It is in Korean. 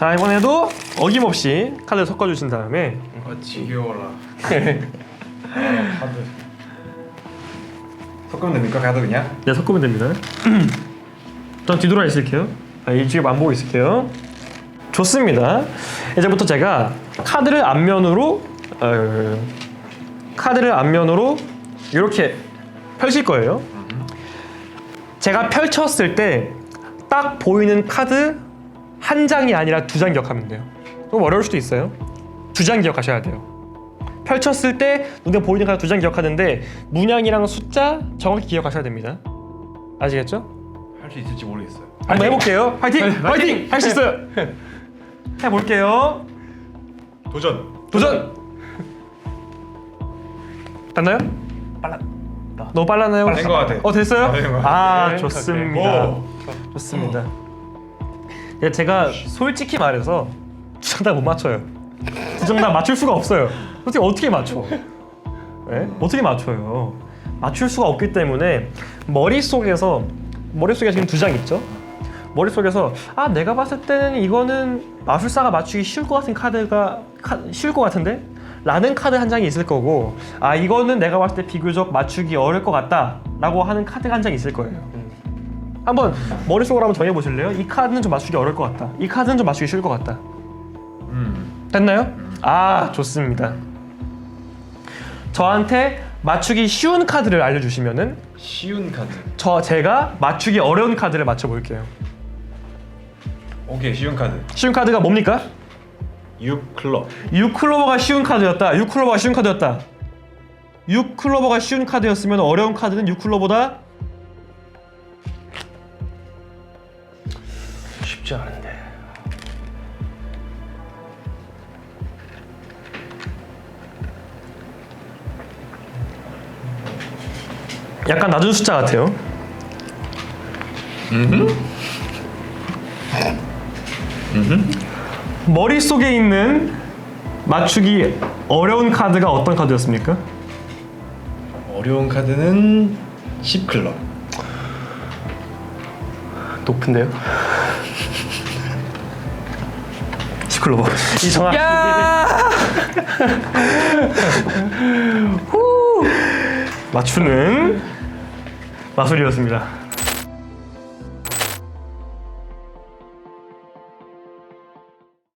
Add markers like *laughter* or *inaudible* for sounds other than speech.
자 이번에도 어김없이 카드를 섞어주신 다음에 아 지겨워라. *laughs* 아, 카드. 섞으면 됩니까 카드 그냥? 네 섞으면 됩니다. *clears throat* 전 뒤돌아 있을게요. 아, 이쪽에 안 보고 있을게요. 좋습니다. 이제부터 제가 카드를 앞면으로 어, 카드를 앞면으로 이렇게 펼칠 거예요. 제가 펼쳤을 때 딱 보이는 카드 한 장이 아니라 두 장 기억하면 돼요. 좀 어려울 수도 있어요. 두 장 기억하셔야 돼요. 펼쳤을 때 눈에 보이는 카드 두장 기억하는데 문양이랑 숫자 정확히 기억하셔야 됩니다. 아시겠죠? 할 수 있을지 모르겠어요. 한번 해볼게요. 화이팅! 화이팅! 할 수 있어요. *laughs* 해볼게요. 도전. 도전! 됐나요? 빨라. 너무 빨랐나요? 된것 같아. 어 됐어요? 아, 같아. 아 네. 좋습니다. 오. 좋습니다. 예, 제가 솔직히 말해서 다못 맞춰요. 다 맞출 수가 없어요. 솔직히 어떻게 맞춰? 예? 어떻게 맞춰요? 맞출 수가 없기 때문에 머릿속에서 머릿속에 지금 두 장 있죠? 머릿속에서 아 내가 봤을 때는 이거는 마술사가 맞추기 쉬울 것 같은 카드가 카, 쉬울 것 같은데? 라는 카드 한 장이 있을 거고 아 이거는 내가 봤을 때 비교적 맞추기 어려울 것 같다 라고 하는 카드가 한장 있을 거예요 한번 머릿속으로 한번 정해 보실래요? 이 카드는 좀 맞추기 어려울 것 같다 이 카드는 좀 맞추기 쉬울 것 같다 음. 됐나요? 아 좋습니다 저한테 맞추기 쉬운 카드를 알려주시면은 쉬운 카드. 저 제가 맞추기 어려운 카드를 맞춰볼게요 오케이 쉬운 카드. 쉬운 카드가 뭡니까? 6 클럽. 6클로버가 쉬운 카드였다. 6클로버가 쉬운 카드였다. 6클로버가 쉬운 카드였으면 어려운 카드는 6클로보다 쉽지 않은데. 약간 낮은 숫자 같아요. 머릿속에 있는 맞추기 어려운 카드가 어떤 카드였습니까? 어려운 카드는 10 클럽. 높은데요? 시클로버 이 정확 후! 맞추는 마술이었습니다